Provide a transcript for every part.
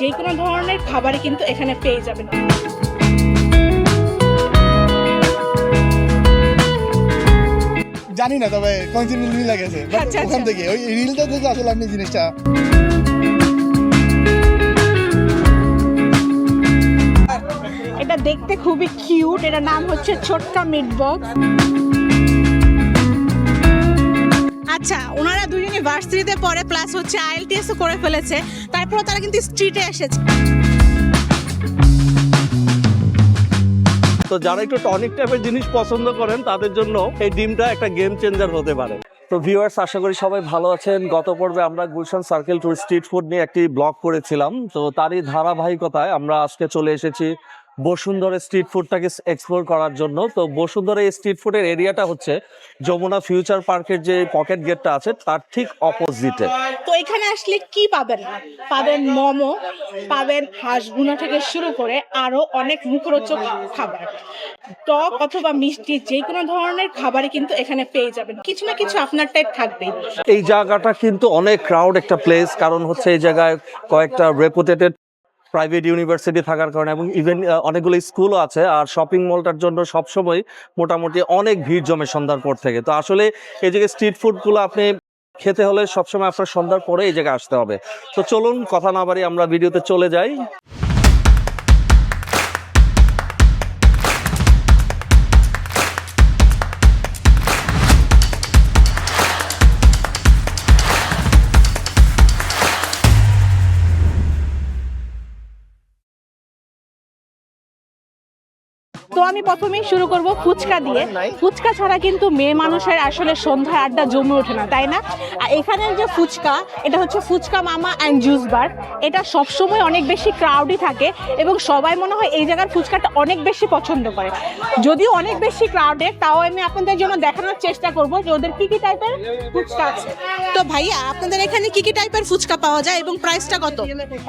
যে কোনো ধরনের খাবারই কিন্তু এখানে পেয়ে যাবেন। জানি না তবে কনসিডার মিল লাগেছে But আচ্ছা, ওখান আচ্ছা। থেকে ওই রিলটা থেকে আসলে আপনি জিনিসটা এটা দেখতে খুবই কিউট এটার নাম হচ্ছে ছোটকা মিট বক্স আচ্ছা ওনারা দুজনে ভার্সিটিতে পড়ে প্লাস হচ্ছে আইএলটিএস ও করে ফেলেছে। তারপর তারা কিন্তু স্ট্রিটে এসেছে। তো যারা একটু টনিক টাইপের জিনিস পছন্দ করেন তাদের জন্য এই ডিমটা একটা গেম চেঞ্জার হতে পারে। তো ভিউয়ার্স আশা করি সবাই ভালো আছেন। গত পর্বে আমরা Gulshan circle two street food নিয়ে একটি ব্লগ করেছিলাম। তো তারই ধারাবাহিকতায় আমরা আজকে চলে এসেছি বসুন্ধরা স্ট্রিট ফুডটাকে এক্সপ্লোর করার জন্য। তো বসুন্ধরা এই স্ট্রিট ফুডের এরিয়াটা হচ্ছে যমুনা ফিউচার পার্কের যে পকেট গেটটা আছে তার ঠিক অপোজিটে তো এখানে আসলে কি পাবেন? পাবেন মোমো পাবেন হাঁস ভুনা থেকে শুরু করে আরও অনেক মুখরোচক খাবার। টক অথবা মিষ্টি যে কোনো ধরনের খাবারই কিন্তু এখানে পেয়ে যাবেন। কিছু না কিছু আপনার টাইপ থাকবেই। এই জায়গাটা কিন্তু অনেক ক্রাউড একটা প্লেস কারণ হচ্ছে এই জায়গায় কয়েকটা রেপুটেটেড প্রাইভেট ইউনিভার্সিটি থাকার কারণে এবং ইভেন অনেকগুলো স্কুলও আছে আর শপিং মলটার জন্য সবসময় মোটামুটি অনেক ভিড় জমে সন্ধ্যার পর থেকে। তো আসলে এই যে স্ট্রিট ফুডগুলো আপনি খেতে হলে সবসময় আপনার সন্ধ্যার পরে এই জায়গায় আসতে হবে। তো চলুন, কথা না বাড়ি আমরা ভিডিওতে চলে যাই। তো আমি প্রথমেই শুরু করব ফুচকা দিয়ে। ফুচকা ছাড়া কিন্তু মেয়ে মানুষের আসলে সন্ধ্যার আড্ডা জমে ওঠে না, তাই না? আর এখানের যে ফুচকা, এটা হচ্ছে ফুচকা মামা অ্যান্ড জুস বার এটা সবসময় অনেক বেশি ক্রাউডই থাকে এবং সবাই মনে হয় এই জায়গার ফুচকাটা অনেক বেশি পছন্দ করে। যদিও অনেক বেশি ক্রাউডেড তাও আমি আপনাদের জন্য দেখানোর চেষ্টা করব যে ওদের কী কী টাইপের ফুচকা আছে। তো ভাইয়া, আপনাদের এখানে কী কী টাইপের ফুচকা পাওয়া যায় এবং প্রাইসটা কত?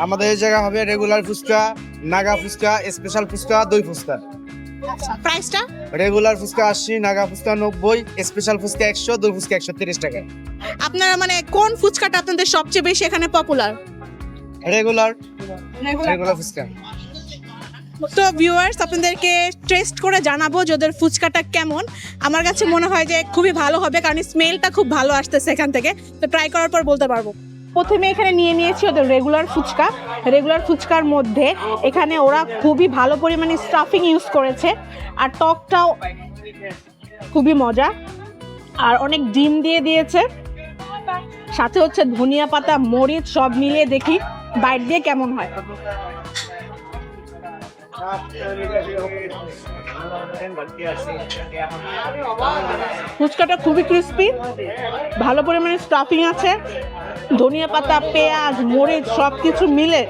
আমাদের এই জায়গা হবে রেগুলার ফুচকা, নাগা ফুচকা স্পেশাল ফুচকা, দই ফুচকা। প্রাইসটা? রেগুলার ফুচকা আশি নাগা ফুচকা নব্বই স্পেশাল ফুচকা একশো দই ফুচকা একশো তিরিশ টাকা। আপনারা মানে কোন ফুচকাটা আপনাদের সবচেয়ে বেশি এখানে পপুলার রেগুলার রেগুলার ফুচকা। তো ভিউয়ার্স আপনাদেরকে টেস্ট করে জানাব যে ওদের ফুচকাটা কেমন। আমার কাছে মনে হয় যে খুবই ভালো হবে কারণ স্মেলটা খুব ভালো আসতেছে এখান থেকে। তো ট্রাই করার পর বলতে পারব। প্রথমে এখানে নিয়ে নিয়েছি ওদের রেগুলার ফুচকা। রেগুলার ফুচকার মধ্যে এখানে ওরা খুবই ভালো পরিমাণে স্টাফিং ইউজ করেছে। আর টকটাও খুবই মজা। আর অনেক ডিম দিয়ে দিয়েছে। সাথে হচ্ছে ধনিয়া পাতা, মরিচ সব মিলিয়ে দেখি। বাইর দিয়ে কেমন হয়? ফুচকাটা খুবই ক্রিস্পি ভালো পরিমাণে স্টাফিং আছে, ধনিয়া পাতা, পেঁয়াজ, মরিচ সব কিছু মিলে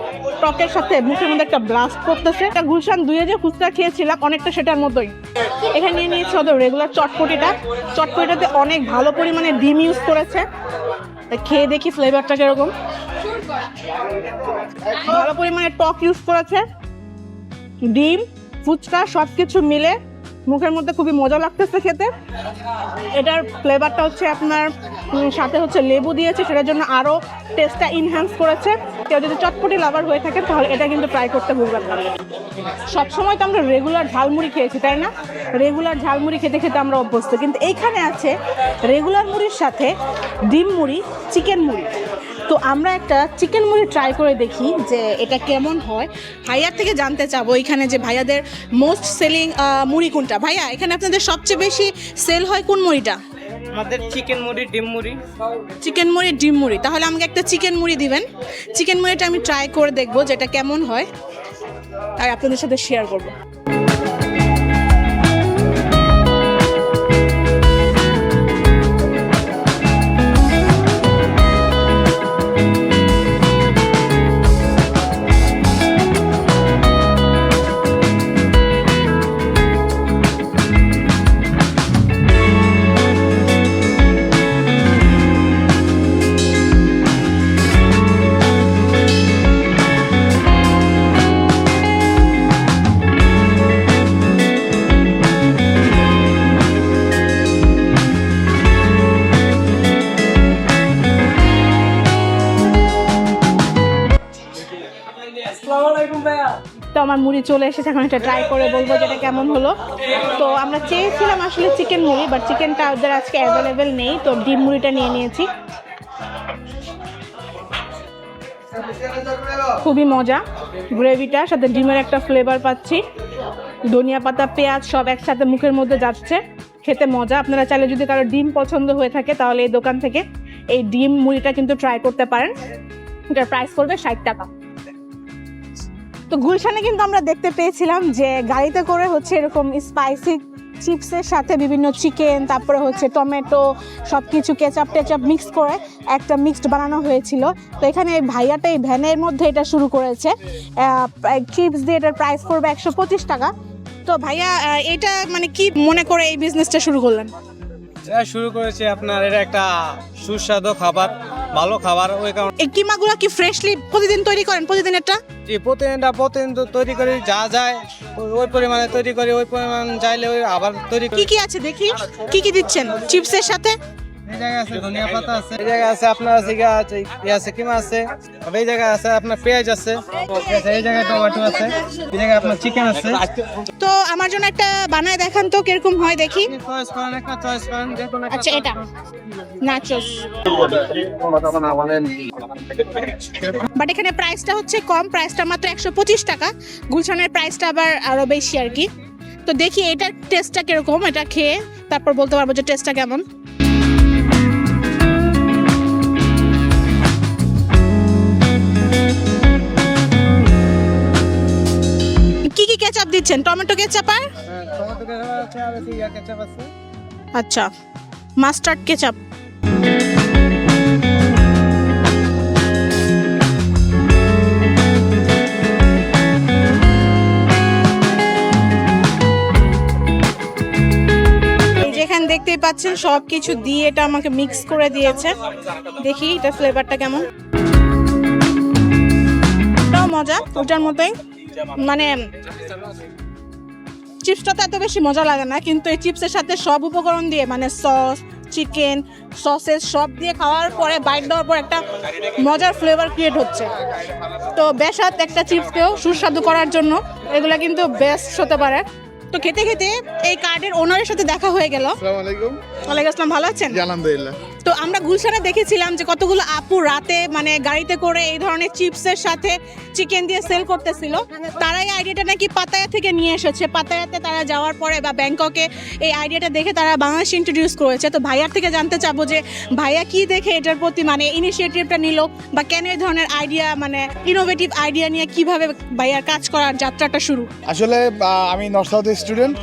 টকের সাথে মুখের মধ্যে একটা ব্লাস্ট করতেছে। একটা গুলশান দুয়ে যে ফুচকা খেয়েছিলাম, অনেকটা সেটার মতোই। এখানে নিয়ে নিয়েছে ওদের রেগুলার চটপটিটা। চটপটিটাতে অনেক ভালো পরিমাণে ডিম ইউজ করেছে। খেয়ে দেখি ফ্লেভারটা কীরকম। ভালো পরিমাণে টক ইউজ করেছে। ডিম, ফুচকা সব কিছু মিলে মুখের মধ্যে খুবই মজা লাগতেছে খেতে। এটার ফ্লেভারটা হচ্ছে আপনার সাথে হচ্ছে লেবু দিয়েছে, সেটার জন্য আরও টেস্টটা ইনহ্যান্স করেছে। কেউ যদি চটপটি লাভার হয়ে থাকে, তাহলে এটা কিন্তু ট্রাই করতে ভুলবেন না। সবসময় তো আমরা রেগুলার ঝালমুড়ি খেয়েছি, তাই না? রেগুলার ঝালমুড়ি খেতে খেতে আমরা অভ্যস্ত। কিন্তু এইখানে আছে রেগুলার মুড়ির সাথে ডিম মুড়ি চিকেন মুড়ি। তো আমরা একটা চিকেন মুড়ি ট্রাই করে দেখি যে এটা কেমন হয়। ভাইয়ার থেকে জানতে চাবো এখানে যে ভাইয়াদের মোস্ট সেলিং মুড়ি কোনটা। ভাইয়া এখানে আপনাদের সবচেয়ে বেশি সেল হয় কোন মুড়িটা? আমাদের চিকেন মুড়ি ডিম মুড়ি। চিকেন মুড়ি ডিম মুড়ি। তাহলে আমাকে একটা চিকেন মুড়ি দিবেন। চিকেন মুড়িটা আমি ট্রাই করে দেখব যেটা কেমন হয়। আর আপনাদের সাথে শেয়ার করব। তো আমার মুড়ি চলে এসেছে, এখন এটা ট্রাই করে বলব যে এটা কেমন হলো। তো আমরা চেয়েছিলাম আসলে চিকেন মুড়ি বাট চিকেনটা ওদের আজকে অ্যাভেলেবেল নেই, তো ডিম মুড়িটা নিয়ে নিয়েছি। খুবই মজা। গ্রেভিটা সাথে ডিমের একটা ফ্লেভার পাচ্ছি। ধনিয়া পাতা, পেঁয়াজ, সব একসাথে মুখের মধ্যে যাচ্ছে। খেতে মজা। আপনারা চাইলে যদি কারও ডিম পছন্দ হয়ে থাকে, তাহলে এই দোকান থেকে এই ডিম মুড়িটা কিন্তু ট্রাই করতে পারেন। এটার প্রাইস করবে ষাট টাকা। তো গুলশানে কিন্তু আমরা দেখতে পেয়েছিলাম যে গাড়িতে করে হচ্ছে এরকম স্পাইসি চিপসের সাথে বিভিন্ন চিকেন তারপরে হচ্ছে টমেটো সব কিছু কেচাপ টেচাপ মিক্স করে একটা মিক্সড বানানো হয়েছিল। তো এখানে এই ভাইয়াটা এই ভ্যানের মধ্যে এটা শুরু করেছে। চিপস দিয়ে এটার প্রাইস পড়বে একশো পঁচিশ টাকা। তো ভাইয়া এটা মানে কি মনে করে এই বিজনেসটা শুরু করলেন? এটা শুরু করেছে আপনার এটা একটা সুস্বাদু খাবার ভালো খাবার ওই কারণে এই কিমাগুলো কি ফ্রেশলি প্রতিদিন তৈরি করেন? প্রতিদিন এটা? যে প্রতিদিনটা প্রতিদিন তো তৈরি করি যা যায় ওই- ওই পরিমাণে তৈরি করি ওই পরিমাণ চাইলে ওই আবার তৈরি কি করি কি আছে দেখি? কি কি দিচ্ছেন? চিপসের সাথে? জায়গায় আছে ধনিয়া পাতা আছে। এই জায়গায় আছে আপনার আছে গিয়া আছে আছে কিমা আছে? আবার এই জায়গায় আছে আপনার পেঁয়াজ আছে। এই জায়গায় টমেটো আছে এই জায়গায় আপনার চিকেন আছে। তো আমার জন্য একটা বানায় দেখান তো কীরকম হয় দেখি। চয়েস করেন একটা চয়েস করেন যে কোনো একটা আচ্ছা এটা। নাচোস বাট এখানে প্রাইসটা হচ্ছে কম প্রাইসটা মাত্র একশো পঁচিশ টাকা। গুলশানের প্রাইসটা আবার আরও বেশি আর কি। তো দেখি এটার টেস্টটা কীরকম এটা খেয়ে তারপর বলতে পারব যে টেস্টটা কেমন। দিচ্ছেন টমেটো কেচাপ আর? হ্যাঁ, আচ্ছা মাস্টার্ড কেচাপ। যেখানে দেখতেই পাচ্ছেন সব কিছু দিয়ে এটা আমাকে মিক্স করে দিয়েছে। দেখি এটা ফ্লেভারটা কেমন? মজা ওটার মতোই। মানে চিপসটা তো এত বেশি মজা লাগে না কিন্তু এই চিপসের সাথে সব উপকরণ দিয়ে মানে সস চিকেন সসেস সব দিয়ে খাওয়ার পরে বাইট দেওয়ার পর একটা মজার ফ্লেভার ক্রিয়েট হচ্ছে। তো বেসাত একটা চিপসকেও সুস্বাদু করার জন্য এগুলো কিন্তু বেস্ট হতে পারে। তো খেতে খেতে এই কার্ডের ওনারের সাথে দেখা হয়ে গেল। আসসালামু আলাইকুম। ওয়ালাইকুম আসসালাম ভালো আছেন? আলহামদুলিল্লাহ। তো আমরা গুলশানে দেখেছিলাম যে কতগুলো আপু রাতে মানে গাড়িতে করে এই ধরনের চিপসের সাথে চিকেন দিয়ে সেল করতেছিল। তারাই আইডিয়াটা নাকি পাতায়া থেকে নিয়ে এসেছে। পাতায়াতে তারা যাওয়ার পরে বা ব্যাংককে এই আইডিয়াটা দেখে তারা বাংলাদেশে ইন্ট্রোডিউস করেছে। তো ভাইয়ার থেকে জানতে চাবো যে ভাইয়া কি দেখে এটার প্রতি মানে ইনিশিয়েটিভটা নিল বা কেন এই ধরনের আইডিয়া মানে ইনোভেটিভ আইডিয়া নিয়ে কীভাবে ভাইয়ার কাজ করার যাত্রাটা শুরু? আসলে আমি নর্থ সাউথ স্টুডেন্ট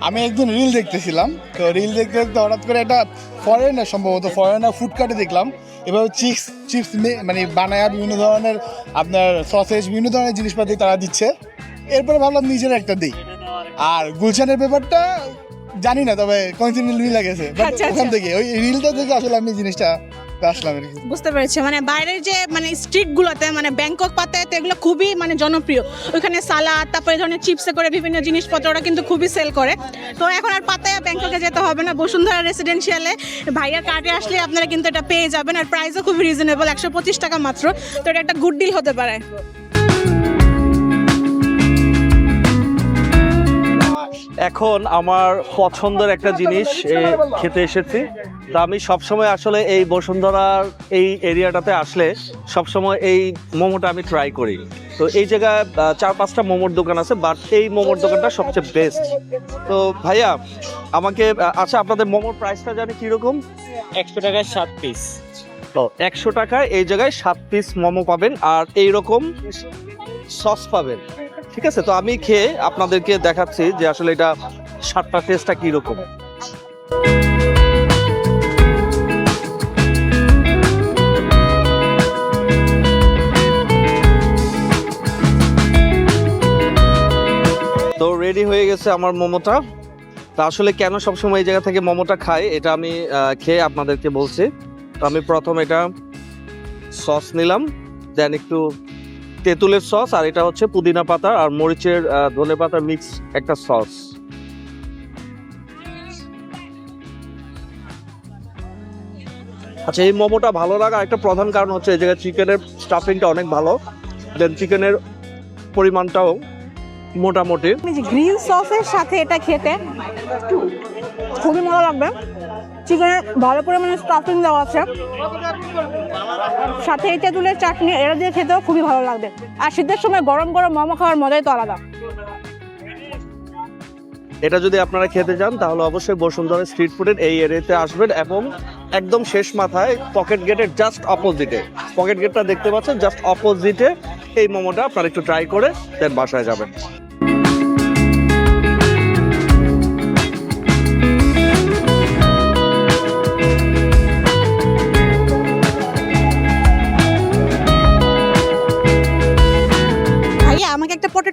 আমি একদিন রিল দেখতেছিলাম। তো রিল দেখতে দেখতে হঠাৎ করে একটা ফরেনার সম্ভবত ফরেনার ফুড কার্টে দেখলাম। এভাবে চিপস চিপস মানে বানায়া বিভিন্ন ধরনের আপনার সসেজ বিভিন্ন ধরনের জিনিসপাতি তারা দিচ্ছে। এরপরে ভাবলাম নিজের একটা দিই। আর গুলশানের ব্যাপারটা জানি না তবে কনসিডেন্টলি লাগেছে। বাট আচ্ছা, ওখান আচ্ছা। থেকে ওই রিলটা থেকে আসলে আমি জিনিসটা বুঝতে পেরেছি মানে বাইরের যে মানে স্ট্রিটগুলোতে মানে ব্যাংকক পাতায় এগুলো খুবই মানে জনপ্রিয়। ওইখানে সালাদ তারপরে ধরনের চিপসে করে বিভিন্ন জিনিসপত্র, ওরা কিন্তু খুবই সেল করে। তো এখন আর পাতায়া ব্যাংককে যেতে হবে না। বসুন্ধরা রেসিডেন্সিয়ালে ভাইয়ার কার্ডে আসলে আপনারা কিন্তু এটা পেয়ে যাবেন। আর প্রাইসও খুবই রিজনেবল একশো পঁচিশ টাকা মাত্র। তো এটা একটা গুড ডিল হতে পারে। এখন আমার পছন্দের একটা জিনিস খেতে এসেছি। তা আমি সবসময় আসলে এই বসুন্ধরার এই এরিয়াটাতে আসলে সবসময় এই মোমোটা আমি ট্রাই করি। তো এই জায়গায় চার পাঁচটা মোমোর দোকান আছে বাট এই মোমোর দোকানটা সবচেয়ে বেস্ট তো ভাইয়া আমাকে আচ্ছা আপনাদের মোমোর প্রাইসটা জানি কীরকম? একশো টাকায় সাত পিস তো একশো টাকায় এই জায়গায় সাত পিস মোমো পাবেন আর এই রকম সস পাবেন। ঠিক আছে, তো আমি খেয়ে আপনাদেরকে দেখাচ্ছি যে আসলে এটা সাতটা টেস্টটা কীরকম। তো রেডি হয়ে গেছে আমার মোমোটা। তা আসলে কেন সবসময় এই জায়গা থেকে মোমোটা খাই, এটা আমি খেয়ে আপনাদেরকে বলছি। তো আমি প্রথম এটা সস নিলাম দেন একটু তেঁতুলের সস, আর এটা হচ্ছে পুদিনা পাতা আর মরিচের ধনে পাতা মিক্স একটা সস। আচ্ছা এই মোমোটা ভালো লাগার একটা প্রধান কারণ হচ্ছে এই জায়গায় চিকেনের স্টাফিংটা অনেক ভালো। দেন চিকেনের পরিমাণটাও মোটামুটি। গ্রিল সসের সাথে এটা খেতে খুবই মজা লাগবে। চিকেনের ভালো পরিমাণে স্টাফিং দেওয়া আছে। সাথে এই তেঁতুলের চাটনি এটা দিয়ে খেতেও খুবই ভালো লাগবে। আর শীতের সময় গরম গরম মোমো খাওয়ার মজাই তো আলাদা। এটা যদি আপনারা খেতে চান তাহলে অবশ্যই বসুন্ধরা স্ট্রিট ফুডের এই এরিয়াতে আসবেন এবং একদম শেষ মাথায় পকেট গেটের জাস্ট অপোজিটে পকেট গেটটা দেখতে পাচ্ছেন জাস্ট অপোজিটে এই মোমোটা আপনারা একটু ট্রাই করে দেন বাসায় যাবেন।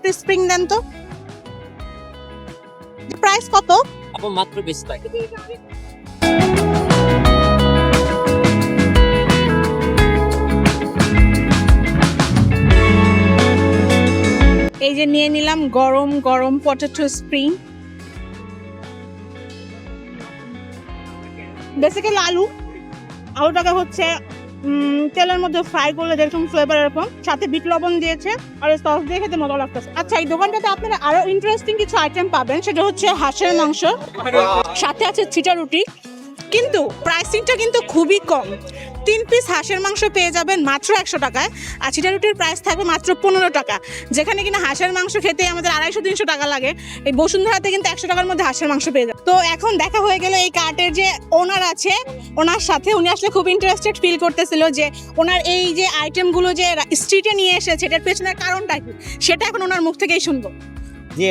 একটা স্প্রিং দেন তো। প্রাইস কত? আপু মাত্র বিশ টাকা এই যে নিয়ে নিলাম গরম গরম পটেটো স্প্রিং বেসিক্যালি আলু। আলুটাকে হচ্ছে তেলের মধ্যে ফ্রাই করলে যেরকম ফ্লেভার এরকম সাথে বিট লবণ দিয়েছে আর সস দিয়ে খেতে মজা লাগতেছে। আচ্ছা এই দোকানটাতে আপনারা আরও ইন্টারেস্টিং কিছু আইটেম পাবেন সেটা হচ্ছে হাঁসের মাংস সাথে আছে চিটা রুটি কিন্তু প্রাইসিংটা কিন্তু খুবই কম। তিন পিস হাঁসের মাংস পেয়ে যাবেন মাত্র একশো টাকায় আর চিটা রুটির প্রাইস থাকবে মাত্র পনেরো টাকা। যেখানে কিনা হাঁসের মাংস খেতে আমাদের আড়াইশো তিনশো টাকা লাগে। এই বসুন্ধরাতে কিন্তু একশো টাকার মধ্যে হাঁসের মাংস পেয়ে যাবে তো এখন দেখা হয়ে গেল এই কার্টের যে ওনার আছে ওনার সাথে উনি আসলে খুব ইন্টারেস্টেড ফিল করতেছিল যে ওনার এই যে আইটেমগুলো যে স্ট্রিটে নিয়ে এসেছে এটার পেছনের কারণটা কি? সেটা এখন ওনার মুখ থেকেই শুনব। যে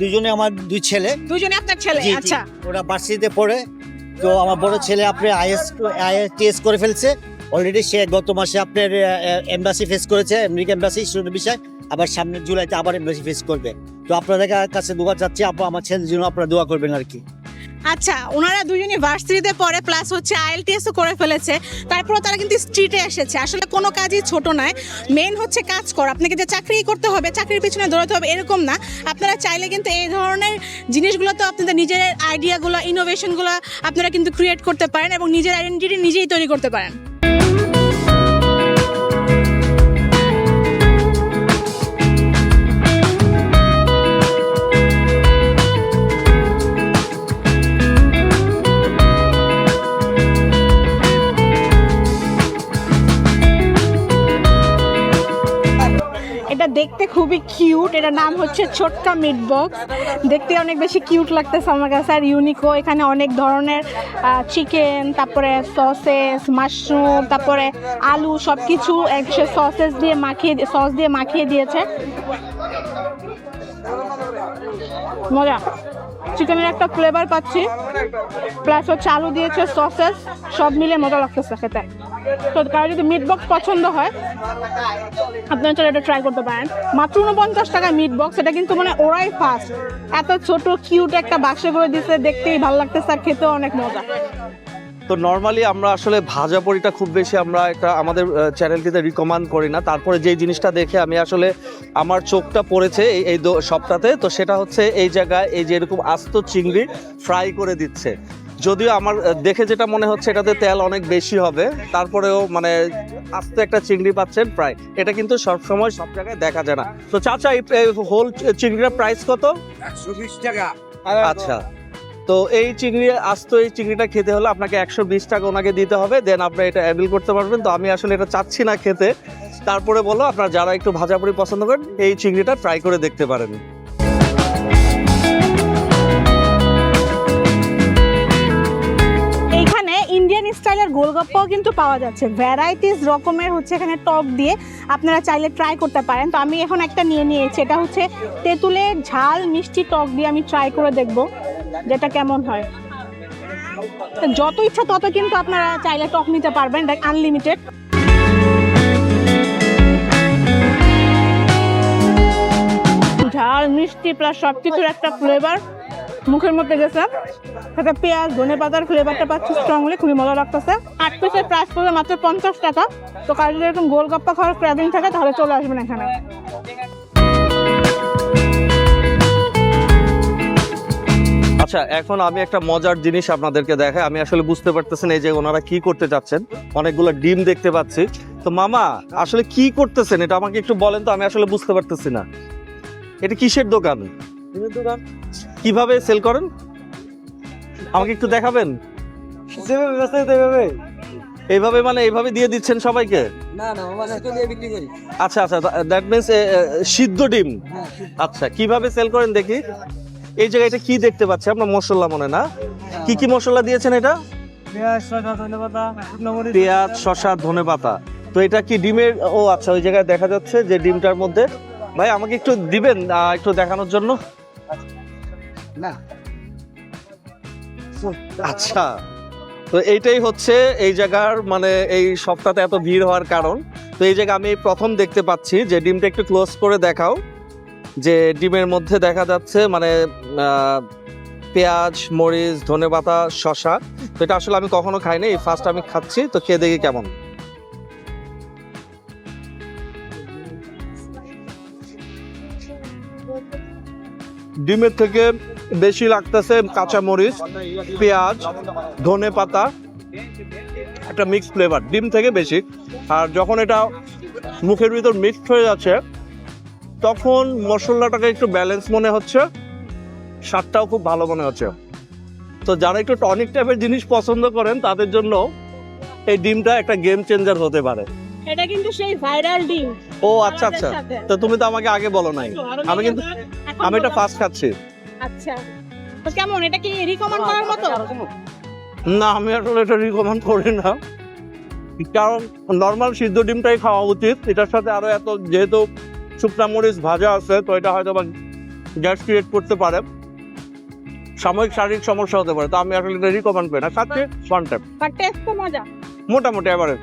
দুজনে আমার দুই ছেলে। দুজনে আপনার ছেলে। আচ্ছা। ওরা ভার্সিটিতে পড়ে। তো আমার বড় ছেলে আপনি আইএস আইএস করে ফেলছে। অলরেডি সে গত মাসে আপনার এমবাসি ফেস করেছে আমেরিকা এমবাসি স্টুডেন্ট বিষয়। আবার সামনের জুলাইতে আবার এম্বাসি ফেস করবে। তো আপনাদের কাছে দোয়া চাচ্ছি আপনার আমার ছেলের জন্য আপনারা দোয়া করবেন আর কি। আচ্ছা ওনারা দুজনই ভার্সিটিতে পড়ে প্লাস হচ্ছে আইএলটিএসও করে ফেলেছে। তারপরে তারা কিন্তু স্ট্রিটে এসেছে। আসলে কোনো কাজই ছোট নয়। মেন হচ্ছে কাজ কর। আপনাকে যে চাকরি করতে হবে, চাকরির পিছনে দৌড়াতে হবে, এরকম না। আপনারা চাইলে কিন্তু এই ধরনের জিনিসগুলো তো আপনাদের নিজের আইডিয়াগুলো ইনোভেশনগুলো আপনারা কিন্তু ক্রিয়েট করতে পারেন এবং নিজের আইডেন্টিটি নিজেই তৈরি করতে পারেন। দেখতে খুবই কিউট এটার নাম হচ্ছে ছোটকা মিট বক্স দেখতে অনেক বেশি কিউট লাগতেছে আমার কাছে, আর ইউনিকো এখানে অনেক ধরনের চিকেন তারপরে সসেস মাশরুম তারপরে আলু সব কিছু সসেস দিয়ে মাখিয়ে সস দিয়ে মাখিয়ে দিয়েছে। মজা। চিকেনের একটা ফ্লেভার পাচ্ছি। প্লাস হচ্ছে আলু দিয়েছে সসেস সব মিলে মজা লাগতেছে খেতে। তো কারও যদি মিট বক্স পছন্দ হয়, আপনারা চলে এটা ট্রাই করতে পারেন। মাত্র উনপঞ্চাশ টাকা মিট বক্স এটা কিন্তু মানে ওরাই ফার্স্ট এত ছোট কিউট একটা বাক্সে করে দিচ্ছে দেখতেই ভালো লাগতেছে আর খেতেও অনেক মজা। তো নর্মালি আমরা আসলে ভাজা পড়িটা খুব বেশি আমরা একটা আমাদের চ্যানেলটিতে রিকমেন্ড করি না। তারপরে যে জিনিসটা দেখে আমি আসলে আমার চোখটা পড়েছে এই এই সবটাতে, তো সেটা হচ্ছে এই জায়গায় এই যে এরকম আস্ত চিংড়ি ফ্রাই করে দিচ্ছে। যদিও আমার দেখে যেটা মনে হচ্ছে এটাতে তেল অনেক বেশি হবে তারপরেও মানে আস্তে একটা চিংড়ি পাচ্ছেন প্রায়। এটা কিন্তু সবসময় সব জায়গায় দেখা যায় না। তো চাচা এই হোল চিংড়িটার প্রাইস কত? টাকা। আচ্ছা। তো এই চিংড়ি আস্ত এই চিংড়িটা খেতে হলে আপনাকে একশো বিশ টাকা ওনাকে দিতে হবে দেন আপনি এটা অ্যাভেল করতে পারবেন। তো আমি আসলে এটা চাচ্ছি না খেতে। তারপরে বলো আপনার যারা একটু ভাজাপুরি পছন্দ করেন এই চিংড়িটা ট্রাই করে দেখতে পারেন। স্টাইলের গোলগপ্পাও কিন্তু পাওয়া যাচ্ছে। ভ্যারাইটিস রকমের হচ্ছে এখানে টক দিয়ে আপনারা চাইলে ট্রাই করতে পারেন। তো আমি এখন একটা নিয়ে নিয়েছি। এটা হচ্ছে তেঁতুলের ঝাল মিষ্টি টক দিয়ে আমি ট্রাই করে দেখব যেটা কেমন হয়। যত ইচ্ছা তত কিন্তু আপনারা চাইলে টক নিতে পারবেন। আনলিমিটেড ঝাল, মিষ্টি প্লাস সব কিছুর একটা ফ্লেভার মুখের মধ্যে গেছে। সাথে পেঁয়াজ, ধনে পাতার ফ্লেভারটা পাচ্ছি স্ট্রংলি খুবই মজা লাগতেছে। আট পিসের প্রাইস পড়বে মাত্র পঞ্চাশ টাকা। তো কার যদি এরকম গোলগাপ্পা খাওয়ার ক্র্যাভিং থাকে, তাহলে চলে আসবেন এখানে। আচ্ছা এখন আমি একটা মজার জিনিস আপনাদেরকে দেখাই। আমি আসলে বুঝতে পারতেছেন এই যে ওনারা কি করতে চাচ্ছেন। অনেকগুলো ডিম দেখতে পাচ্ছি। তো মামা, আসলে কি করতেছেন? এটা আমাকে একটু বলেন তো, আমি আসলে বুঝতে পারতেছি না। এটা কিসের দোকান? কীভাবে সেল করেন? আমাকে একটু দেখাবেন? যেভাবে ব্যস্ত এইভাবে এইভাবে মানে এইভাবে দিয়ে দিচ্ছেন সবাইকে? না না দিয়ে বিক্রি করি। আচ্ছা আচ্ছা দ্যাট মিনস সিদ্ধ ডিম? আচ্ছা কীভাবে সেল করেন দেখি? এই জায়গায় এটা কি দেখতে পাচ্ছি? আপনার মশলা মনে না? কি কি মশলা দিয়েছেন এটা? পেঁয়াজ শসা ধনে পাতা তো এটা কি ডিমের? ও আচ্ছা ওই জায়গায় দেখা যাচ্ছে যে ডিমটার মধ্যে। ভাই আমাকে একটু দিবেন একটু দেখানোর জন্য? না। আচ্ছা। তো এইটাই হচ্ছে এই জায়গার মানে এই সপ্তাহে এত ভিড় হওয়ার কারণ। তো এই জায়গায় আমি প্রথম দেখতে পাচ্ছি যে ডিমটা একটু ক্লোজ করে দেখাও। যে ডিমের মধ্যে দেখা যাচ্ছে মানে আহ, পেঁয়াজ মরিচ ধনেপাতা শসা। তো এটা আসলে আমি কখনো খাইনি এই ফার্স্ট আমি খাচ্ছি। তো খেয়ে দেখি কেমন। ডিমের থেকে বেশি লাগতেছে কাঁচা মরিচ পেঁয়াজ, ধনে পাতা, একটা মিক্স ফ্লেভার ডিম থেকে বেশি। আর যখন এটা মুখের ভিতর মিক্সড হয়ে যাচ্ছে, তখন মশলাটাকে একটু ব্যালেন্স মনে হচ্ছে, স্বাদটাও খুব ভালো মনে হচ্ছে। তো যারা একটু টনিক টাইপের জিনিস পছন্দ করেন, তাদের জন্য এই ডিমটা একটা গেম চেঞ্জার হতে পারে। এটা কিন্তু সেই ভাইরাল ডিম। ও আচ্ছা আচ্ছা। তো তুমি তো আমাকে আগে বলো নাই। আমি কিন্তু আমি এটা ফার্স্ট খাচ্ছি। আচ্ছা। তো কেমন এটা কি রিকমেন্ড করার মতো? না আমি আসলে এটা রিকমেন্ড করি না। কারণ নর্মাল সিদ্ধ ডিমটাই খাওয়া উচিত। এটার সাথে আরও এত যেহেতু শুকনা মরিচ ভাজা আছে তো এটা হয়তো বা গ্যাস ক্রিয়েট করতে পারে। সাময়িক শারীরিক সমস্যা হতে পারে। তো আমি আসলে এটা রিকমেন্ড করি না। খাচ্ছি ওয়ান টাইম মোটামুটি এবারে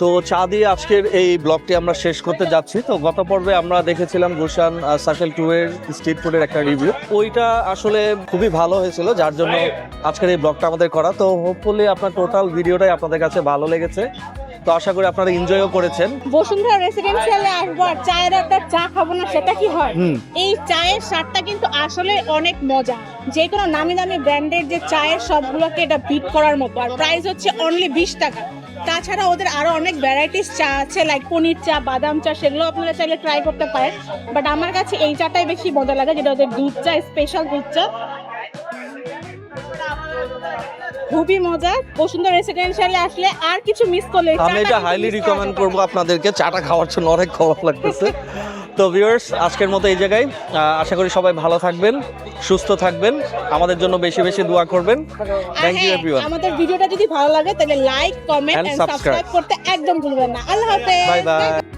তো চা দিয়ে আজকের এই ব্লগটি আমরা শেষ করতে যাচ্ছি। তো গত পর্বে আমরা দেখেছিলাম গুলশান সার্কেল টু এর স্ট্রিট ফুডের একটা রিভিউ ওইটা আসলে খুবই ভালো হয়েছিল যার জন্য আজকের এই ব্লগটা আমাদের করা। তো হোপফুলি আপনার টোটাল ভিডিওটাই আপনাদের কাছে ভালো লেগেছে। তো আশা করি আপনারা এনজয়ও করেছেন। বসুন্ধরা রেসিডেন্সিয়ালে আসব আর চায়ের একটা চা খাব না সেটা কি হয়? এই চায়ের স্বাদটা কিন্তু আসলে অনেক মজা। যে কোনো নামি দামি ব্র্যান্ডের যে চায়ের সবগুলোকে এটা বিট করার মতো আর প্রাইস হচ্ছে অনলি বিশ টাকা। তাছাড়া ওদের আরও অনেক ভ্যারাইটিস চা আছে লাইক পনির চা বাদাম চা সেগুলো আপনারা চাইলে ট্রাই করতে পারেন। বাট আমার কাছে এই চাটাই বেশি মজা লাগে যেটা ওদের দুধ চা স্পেশাল দুধ চা। খুবই মজা। বসুন্ধরা রেসিডেন্সিয়ালে আসলে আর কিছু মিস করলে আমি এটা হাইলি রিকমেন্ড করব আপনাদেরকে চাটা খাওয়ার জন্য অনেক খারাপ লাগতেছে। তো ভিউয়ার্স আজকের মতো এই জায়গায় আশা করি সবাই ভালো থাকবেন সুস্থ থাকবেন আমাদের জন্য বেশি বেশি দোয়া করবেন। থ্যাংক ইউ এভরিওয়ান আমাদের ভিডিওটা যদি ভালো লাগে তাহলে লাইক কমেন্ট এন্ড সাবস্ক্রাইব করতে একদম ভুলবেন না। আল্লাহ হাফেজ। Bye bye